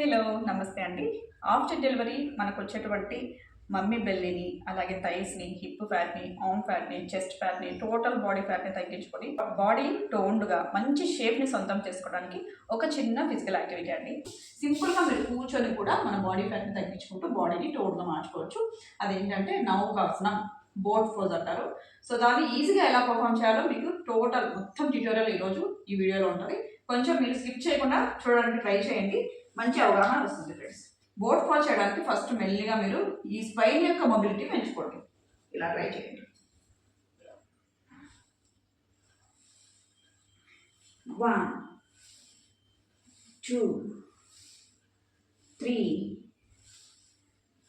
Hello నమస్తే అండి. After delivery మనకు వచ్చేటువంటి మమ్మీ బెల్లిని అలాగే థైస్ని హిప్ ఫ్యాట్ని ఆమ్ ఫ్యాట్ని చెస్ట్ ఫ్యాట్ని టోటల్ బాడీ ఫ్యాట్ని తగ్గించుకొని బాడీ టోన్డ్గా మంచి షేప్ని సొంతం చేసుకోవడానికి ఒక చిన్న ఫిజికల్ యాక్టివిటీ అండి. సింపుల్గా మీరు కూర్చొని కూడా మన బాడీ ఫ్యాట్ని తగ్గించుకుంటూ బాడీని టోన్గా మార్చుకోవచ్చు. అదేంటంటే నౌకాసనం బోట్ ఫోజ్ అంటారు. సో దాన్ని ఈజీగా ఎలా పర్ఫామ్ చేయాలో మీకు టోటల్ మొత్తం ట్యూటోరియల్ ఈరోజు ఈ వీడియోలో ఉంటుంది. కొంచెం మీరు స్కిప్ చేయకుండా చూడడానికి ట్రై చేయండి. మంచి అవగాహన వస్తుంది ఫ్రెండ్స్ బోట్ ఫాల్ చేయడానికి ఫస్ట్ మెల్లిగా మీరు ఈ స్పైన్ యొక్క మొబిలిటీ పెంచుకోండి. ఇలా ట్రై చేయండి. One two three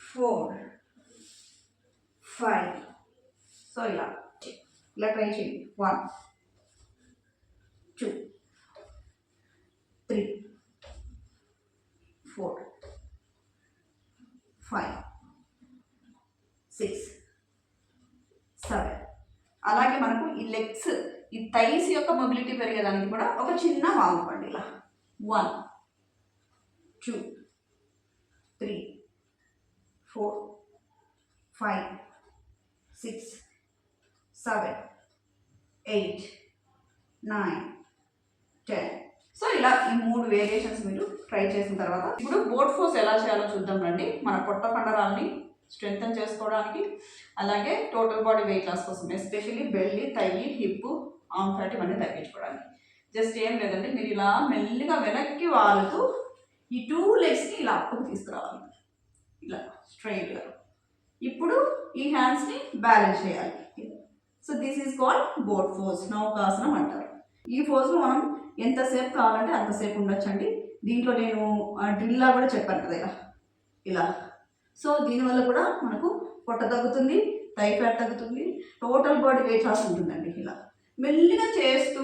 four five so ఇలా ఇలా ట్రై చేయండి. One two three four five six seven అలాగే మనకు ఈ లెగ్స్ ఈ థైస్ యొక్క మొబిలిటీ పెరిగేదానికి కూడా ఒక చిన్న వాంపండి ఇలా. One two three four five six seven eight nine ten so ఇలా ఈ మూడు వేరియేషన్స్ మీరు ట్రై చేసిన తర్వాత ఇప్పుడు బోట్ ఫోర్స్ ఎలా చేయాలో చూద్దాం రండి. మన పొట్ట కండరాలని స్ట్రెంగ్తన్ చేసుకోవడానికి అలాగే టోటల్ బాడీ వెయిట్ లాస్ కోసం especially belly thigh hip arm fat ఇవన్నీ తగ్గించుకోవడానికి. జస్ట్ ఏం లేదండి మీరు ఇలా మెల్లిగా వెనక్కి వాలుతూ ఈ టూ లెగ్స్ని ఇలా అప్పుకు తీసుకురావాలి. ఇలా స్ట్రైట్గా ఇప్పుడు ఈ హ్యాండ్స్ని బ్యాలెన్స్ చేయాలి. So this is called boat pose Naukasana అంటారు. ఈ ఫోర్స్లో మనం ఎంతసేపు కావాలంటే అంతసేపు ఉండొచ్చండి. దీంట్లో నేను డ్రిల్లా కూడా చెప్పాను కదా ఇలా. ఇలా. సో దీనివల్ల కూడా మనకు పొట్ట తగ్గుతుంది థై తగ్గుతుంది టోటల్ బాడీ వెయిట్ లాస్ ఉంటుందండి ఇలా. మెల్లిగా చేస్తూ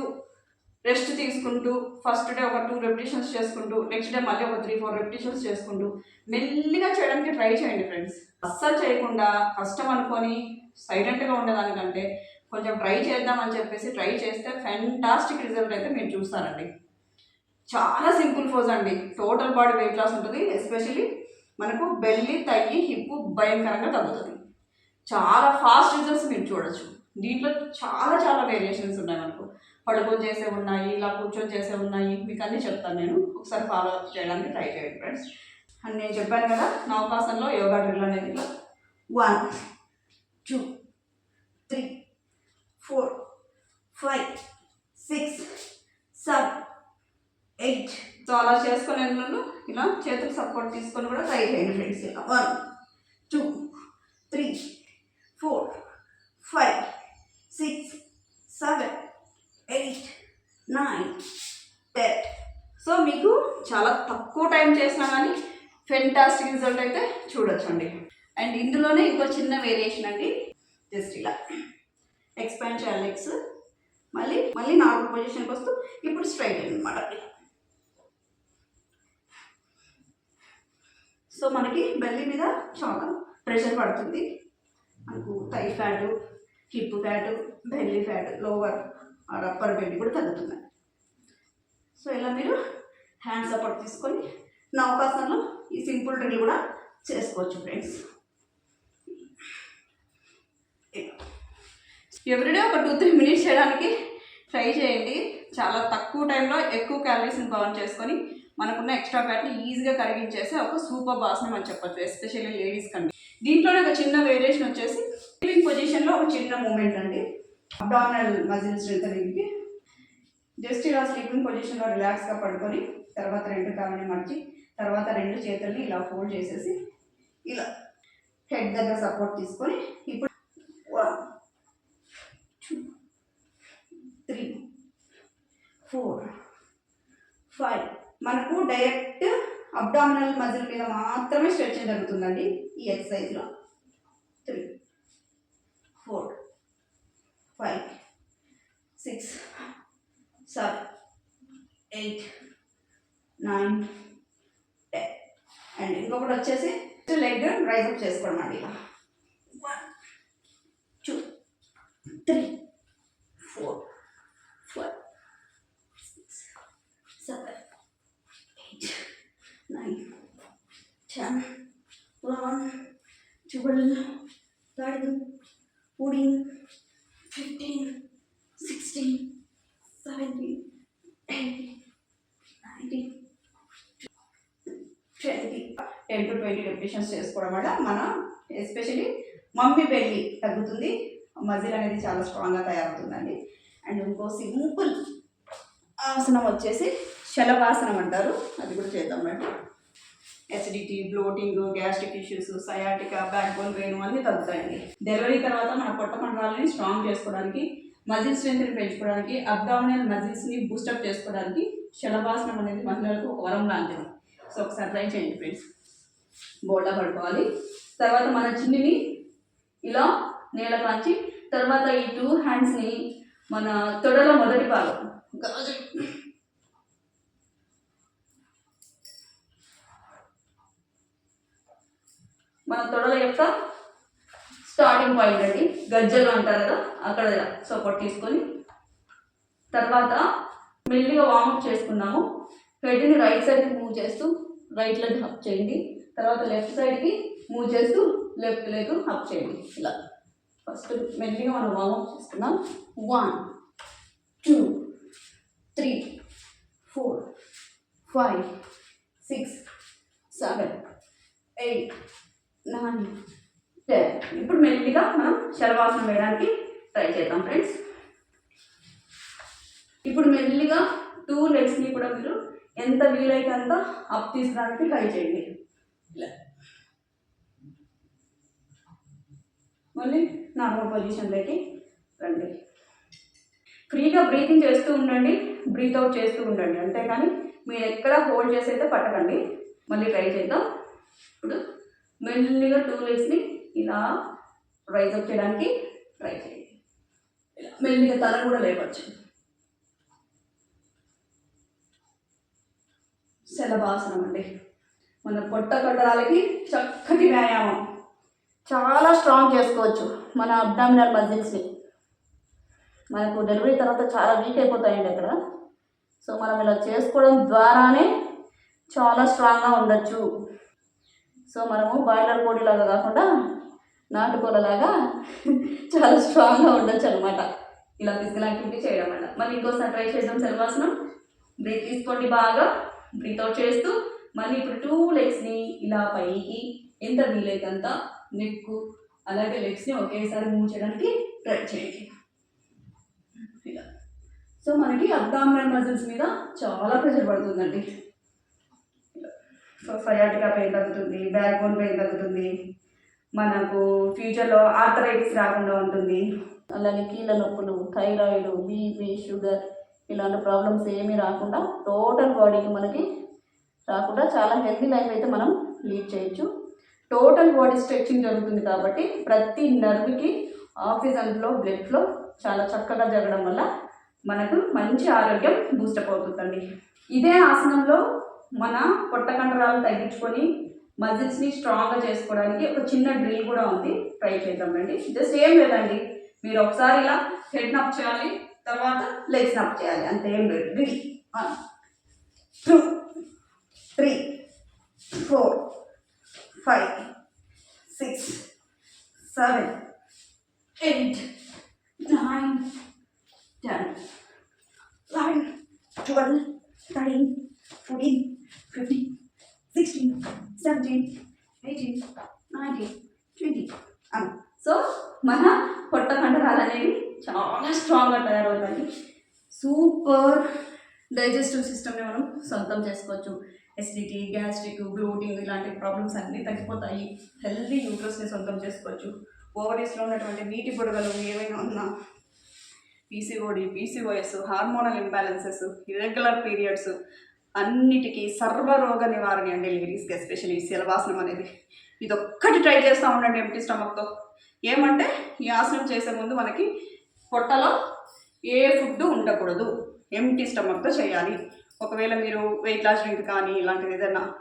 రెస్ట్ తీసుకుంటూ ఫస్ట్ డే ఒక టూ రెపిటేషన్స్ చేసుకుంటూ నెక్స్ట్ డే మళ్ళీ ఒక త్రీ ఫోర్ రెపిటేషన్స్ చేసుకుంటూ మెల్లిగా చేయడానికి ట్రై చేయండి ఫ్రెండ్స్. అస్సలు చేయకుండా కష్టం అనుకొని సైలెంట్గా ఉండేదానికంటే కొంచెం ట్రై చేద్దామని చెప్పేసి ట్రై చేస్తే ఫెంటాస్టిక్ రిజల్ట్ అయితే మీరు చూస్తారండి. చాలా సింపుల్ ఫోజ్ అండి. టోటల్ బాడీ వెయిట్ లాస్ ఉంటుంది. ఎస్పెషలీ మనకు బెల్లి తగ్గి హిప్పు భయంకరంగా తగ్గుతుంది. చాలా ఫాస్ట్ రిజల్ట్స్ మీరు చూడొచ్చు. దీంట్లో చాలా చాలా వేరియేషన్స్ ఉన్నాయి మనకు. పడుకొని చేసే ఉన్నాయి ఇలా కూర్చొని చేసే ఉన్నాయి. మీకు అన్నీ చెప్తాను నేను. ఒకసారి ఫాలో అప్ చేయడానికి ట్రై చేయండి ఫ్రెండ్స్ అండ్ నేను చెప్పాను కదా నవకాశంలో యోగా డ్రిల్ అనేది. One two three four five six seven eight so అలా చేసుకునే నన్ను ఇలా చేతులు సపోర్ట్ తీసుకొని కూడా ట్రై చేయండి ఫ్రెండ్స్ ఇలా. One two three four five six seven eight nine ten so మీకు చాలా తక్కువ టైం చేసినా కానీ ఫెంటాస్టిక్ రిజల్ట్ అయితే చూడొచ్చండి. అండ్ ఇందులోనే ఇంకో చిన్న వేరియేషన్ అండి. జస్ట్ ఇలా. ఎక్స్పాండ్ చేయాలి లెగ్స్ మళ్ళీ మళ్ళీ నార్మల్ పొజిషన్కి వస్తూ ఇప్పుడు స్ట్రైట్ అనమాట సో మనకి బెల్లి మీద చాలా ప్రెషర్ పడుతుంది. మనకు thigh fat hip fat belly fat lower or upper belly కూడా తగ్గుతున్నాయి. సో ఇలా మీరు హ్యాండ్ సపోర్ట్ తీసుకొని నా అవకాశంలో ఈ సింపుల్ డ్రిల్ కూడా చేసుకోవచ్చు ఫ్రెండ్స్ ఎవ్రీడే ఒక టూ త్రీ మినిట్స్ చేయడానికి ట్రై చేయండి. చాలా తక్కువ టైంలో ఎక్కువ క్యాలరీస్ని బర్న్ చేసుకొని మనకున్న ఎక్స్ట్రా ఫ్యాట్ని ఈజీగా కరిగించేసి ఒక సూపర్ బాస్ని అని చెప్పచ్చు ఎస్పెషల్లీ లేడీస్ కండి దీంట్లోనే ఒక చిన్న వేరియేషన్ వచ్చేసి స్లీపింగ్ పొజిషన్లో ఒక చిన్న మూమెంట్ అండి. అబ్డామినల్ మజిల్ స్ట్రెంగ్ జస్ట్ ఇలా స్లీపింగ్ పొజిషన్లో రిలాక్స్గా పడుకొని తర్వాత రెండు కాళ్ళని మడిచి తర్వాత రెండు చేతుల్ని ఇలా ఫోల్డ్ చేసేసి ఇలా హెడ్ దగ్గర సపోర్ట్ తీసుకొని ఇప్పుడు one two three four five మనకు డైరెక్ట్ అబ్డామినల్ మజిల్ మీద మాత్రమే స్ట్రెచ్చింగ్ జరుగుతుందండి ఈ ఎక్సర్సైజ్లో three four five six seven eight nine ten and ఇంకొకటి వచ్చేసి లెగ్ రైజ్ అప్ చేసుకోవడం అండి ఇలా one two three four 10, 11, 12, 13, 14, 15, 16, 17, 18, 19, 20, ten to twenty repetitions చేసుకోవడం వల్ల మన ఎస్పెషలీ మమ్మీ బెల్లి తగ్గుతుంది. మజిల్ అనేది చాలా స్ట్రాంగ్గా తయారవుతుందండి. అండ్ ఇంకో సింపుల్ ఆసనం వచ్చేసి శలభాసనం అంటారు. అది కూడా చేద్దాం madam acidity bloating gastric issues sciatica back bone వేయడం అన్నీ తగ్గుతాయండి. డెలివరీ తర్వాత మన పొట్ట స్ట్రాంగ్ చేసుకోవడానికి మజిల్ స్ట్రెంత్ని పెంచుకోవడానికి అబ్డామినల్ మజిల్స్ని బూస్టప్ చేసుకోవడానికి శలభాసనం అనేది మహిళలకు ఒక వరం లాంటిది. సో ఒకసారి ట్రై చేయండి ఫ్రెండ్స్ బోల్డా పడుకోవాలి. తర్వాత మన చిన్నిని ఇలా నేల కాంచి తర్వాత ఈ టూ హ్యాండ్స్ని మన తొడలో మొదటి భాగం. గాజు మన తొడల యొక్క స్టార్టింగ్ పాయింట్ అండి. గజ్జలు అంటారు కదా అక్కడ సపోర్ట్ తీసుకొని తర్వాత మెల్లిగా వార్మప్ చేసుకున్నాము. హెడ్ని రైట్ సైడ్కి మూవ్ చేస్తూ రైట్ లెగ్ హప్ చేయండి. తర్వాత లెఫ్ట్ సైడ్కి మూవ్ చేస్తూ లెఫ్ట్ లెగ్ హప్ చేయండి. ఇలా. ఫస్ట్ మెల్లిగా మనం వామప్ చేసుకున్నాం. One two three four five six seven eight ఇప్పుడు మెల్లిగా మనం శలవాసనం వేయడానికి ట్రై చేద్దాం ఫ్రెండ్స్. ఇప్పుడు మెల్లిగా టూ లెగ్స్ని కూడా మీరు ఎంత వీలైతే అంత అప్ తీసడానికి ట్రై చేయండి. ఇలా. మళ్ళీ నార్మల్ పొజిషన్లోకి రండి. ఫ్రీగా బ్రీతింగ్ చేస్తూ ఉండండి బ్రీత్ అవుట్ చేస్తూ ఉండండి అంతేకాని మీరు ఎక్కడ హోల్డ్ చేసి అయితే పట్టకండి. మళ్ళీ ట్రై చేద్దాం. ఇప్పుడు మెల్లిగా టూ లెగ్స్ని ఇలా రైజ్ అప్ చేయడానికి ట్రై చేయండి. మెల్లిగా తల కూడా లేపచ్చు. శలభాసనం అండి. మన పొట్ట కండరాలకి చక్కటి వ్యాయామం. చాలా స్ట్రాంగ్ చేసుకోవచ్చు మన అబ్డామినల్ మజిల్స్ని మనకు డెలివరీ తర్వాత చాలా వీక్ అయిపోతాయండి అక్కడ. సో మనం ఇలా చేసుకోవడం ద్వారానే చాలా స్ట్రాంగ్గా ఉండొచ్చు. సో మనము బాయిలర్ కోడిలాగా కాకుండా నాటుకోలలాగా చాలా స్ట్రాంగ్గా ఉండొచ్చు అనమాట ఇలా ఫిజికల్ యాక్టివిటీ చేయడం వల్ల మళ్ళీ ఇంకోసారి ట్రై చేద్దాం శల్వాసనం బ్రీత్ తీసుకోండి బాగా. బ్రీత్ అవుట్ చేస్తూ మళ్ళీ ఇప్పుడు టూ లెగ్స్ని ఇలా పైకి ఎంత వీలైతంత అంత నెక్ అలాగే లెగ్స్ని ఒకేసారి మూవ్ చేయడానికి ట్రై చేయండి. ఇలా. సో మనకి అబ్డామినల్ మజిల్స్ మీద చాలా ప్రెషర్ పడుతుందండి. సయాటికా పెయిన్ తగ్గుతుంది బ్యాక్ బోన్ పెయిన్ తగ్గుతుంది మనకు ఫ్యూచర్లో ఆర్థరైటిస్ రాకుండా ఉంటుంది. అలాగే కీళ్ళ నొప్పులు థైరాయిడ్ బీపీ షుగర్ ఇలాంటి ప్రాబ్లమ్స్ ఏమీ రాకుండా టోటల్ బాడీకి మనకి రాకుండా చాలా హెల్తీ లైఫ్ అయితే మనం లీడ్ చేయొచ్చు. టోటల్ బాడీ స్ట్రెచ్చింగ్ జరుగుతుంది కాబట్టి ప్రతి నర్వ్కి ఆక్సిజన్ ఫ్లో బ్లడ్ ఫ్లో చాలా చక్కగా జరగడం వల్ల మనకు మంచి ఆరోగ్యం బూస్టప్ అవుతుందండి. ఇదే ఆసనంలో మన పొట్ట కండరాలు తగ్గించుకొని మజిల్స్ని స్ట్రాంగ్గా చేసుకోవడానికి ఒక చిన్న డ్రిల్ కూడా ఉంది. ట్రై చేద్దాం రండి. జస్ట్ ఏం లేదండి మీరు ఒకసారి ఇలా హెడ్ నప్ చేయాలి తర్వాత లెగ్స్ నప్ చేయాలి. అంతే ఏం లేదు. Drill. One two three four five six seven eight nine ten eleven twelve thirteen fourteen fifteen sixteen seventeen eighteen nineteen twenty so మన పొట్ట కండరాలు అనేవి చాలా స్ట్రాంగ్గా తయారవుతాయి సూపర్ డైజెస్టివ్ సిస్టమ్ని మనం సొంతం చేసుకోవచ్చు. ఎసిడిటీ గ్యాస్ట్రిక్ బ్లోటింగ్ ఇలాంటి ప్రాబ్లమ్స్ అన్నీ తగ్గిపోతాయి. హెల్దీ న్యూట్రస్ని సొంతం చేసుకోవచ్చు. ఓవరీస్లో ఉన్నటువంటి నీటి పొడగలు ఏవైనా ఉన్నా PCOD PCOS hormonal imbalances irregular periods అన్నిటికీ సర్వరోగ నివారణ అండి లేడీస్కి ఎస్పెషల్లీ శిలవాసనం అనేది. ఇది ఒక్కటి ట్రై చేస్తూ ఉండండి ఎంటీ స్టమక్తో ఏమంటే ఈ ఆసనం చేసే ముందు మనకి పొట్టలో ఏ ఫుడ్ ఉండకూడదు. ఎంటీ స్టమక్తో చేయాలి. ఒకవేళ మీరు వెయిట్ లాస్ డ్రింక్ కానీ ఇలాంటిది ఏదైనా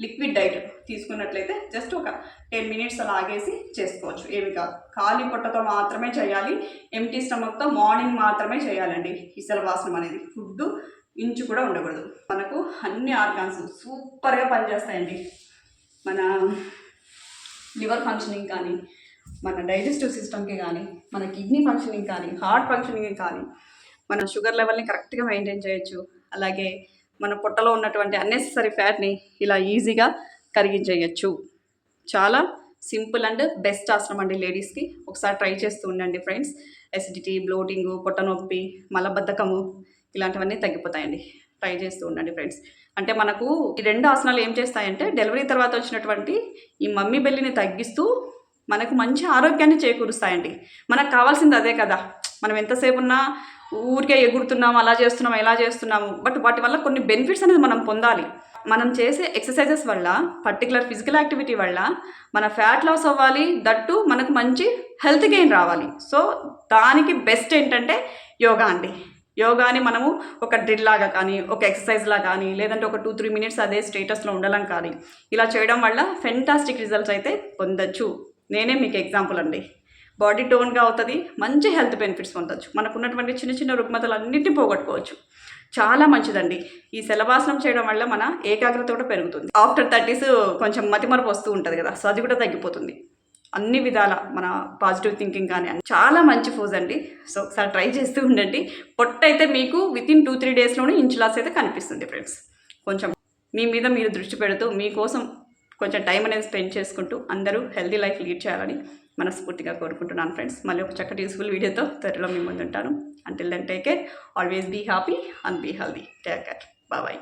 లిక్విడ్ డైట్ తీసుకున్నట్లయితే జస్ట్ ఒక టెన్ మినిట్స్ అలా ఆగేసి చేసుకోవచ్చు. ఏమి కాదు. ఖాళీ పొట్టతో మాత్రమే చేయాలి. ఎంటీ స్టమక్తో మార్నింగ్ మాత్రమే చేయాలండి ఈ శలవాసనం అనేది. ఫుడ్ ఇంచు కూడా ఉండకూడదు. మనకు అన్ని ఆర్గాన్స్ సూపర్గా పనిచేస్తాయండి. మన లివర్ ఫంక్షనింగ్ కానీ మన డైజెస్టివ్ సిస్టమ్కి కానీ మన కిడ్నీ ఫంక్షనింగ్ కానీ హార్ట్ ఫంక్షనింగ్ కానీ మన షుగర్ లెవెల్ని కరెక్ట్గా మెయింటైన్ చేయొచ్చు. అలాగే మన పొట్టలో ఉన్నటువంటి అన్నెసరీ ఫ్యాట్ని ఇలా ఈజీగా కరిగించేయచ్చు. చాలా సింపుల్ అండ్ బెస్ట్ ఆసనం అండి లేడీస్కి. ఒకసారి ట్రై చేస్తూ ఉండండి ఫ్రెండ్స్. ఎసిడిటీ బ్లోటింగ్ పొట్ట నొప్పి మలబద్ధకము ఇలాంటివన్నీ తగ్గిపోతాయండి. ట్రై చేస్తూ ఉండండి ఫ్రెండ్స్. అంటే మనకు ఈ రెండు ఆసనాలు ఏం చేస్తాయంటే డెలివరీ తర్వాత వచ్చినటువంటి ఈ మమ్మీ బెల్లిని తగ్గిస్తూ మనకు మంచి ఆరోగ్యాన్ని చేకూరుస్తాయండి. మనకు కావాల్సింది అదే కదా. మనం ఎంతసేపు ఉన్నా ఊరికే ఎగురుతున్నాం అలా చేస్తున్నాం ఎలా చేస్తున్నాము. బట్ వాటి వల్ల కొన్ని బెనిఫిట్స్ అనేది మనం పొందాలి. మనం చేసే ఎక్సర్సైజెస్ వల్ల పర్టికులర్ ఫిజికల్ యాక్టివిటీ వల్ల మన ఫ్యాట్ లాస్ అవ్వాలి. దట్టు మనకు మంచి హెల్త్ గెయిన్ రావాలి. సో దానికి బెస్ట్ ఏంటంటే యోగా అండి. యోగాని మనము ఒక డ్రిల్ లాగా కానీ ఒక ఎక్సర్సైజ్ కానీ లేదంటే ఒక టూ త్రీ మినిట్స్ అదే స్టేటస్లో ఉండడం కానీ ఇలా చేయడం వల్ల ఫెంటాస్టిక్ రిజల్ట్స్ అయితే పొందొచ్చు. నేనే మీకు ఎగ్జాంపుల్ అండి. బాడీ టోన్గా అవుతుంది మంచి హెల్త్ బెనిఫిట్స్ పొందొచ్చు. మనకు ఉన్నటువంటి చిన్న చిన్న రుగ్మతలు అన్నింటినీ పోగొట్టుకోవచ్చు. చాలా మంచిదండి. ఈ శలభాసనం చేయడం వల్ల మన ఏకాగ్రత కూడా పెరుగుతుంది. ఆఫ్టర్ థర్టీస్ కొంచెం మతిమరపు వస్తూ ఉంటుంది కదా సో అది కూడా తగ్గిపోతుంది. అన్ని విధాల మన పాజిటివ్ థింకింగ్ కానీ చాలా మంచి ఫోజ్ అండి. సో ఒకసారి ట్రై చేస్తూ ఉండండి. పొట్ట అయితే మీకు విత్ ఇన్ టూ త్రీ డేస్లోనే ఇంచులాస్ అయితే కనిపిస్తుంది ఫ్రెండ్స్ కొంచెం మీ మీద మీరు దృష్టి పెడుతూ మీకోసం కొంచెం టైం అనేది స్పెండ్ చేసుకుంటూ అందరూ హెల్దీ లైఫ్ లీడ్ చేయాలని మనస్ఫూర్తిగా కోరుకుంటున్నాను ఫ్రెండ్స్ మళ్ళీ ఒక చక్కటి యూస్ఫుల్ వీడియోతో త్వరలో మీ ముందు ఉంటాను until then take care always be happy and be healthy take care bye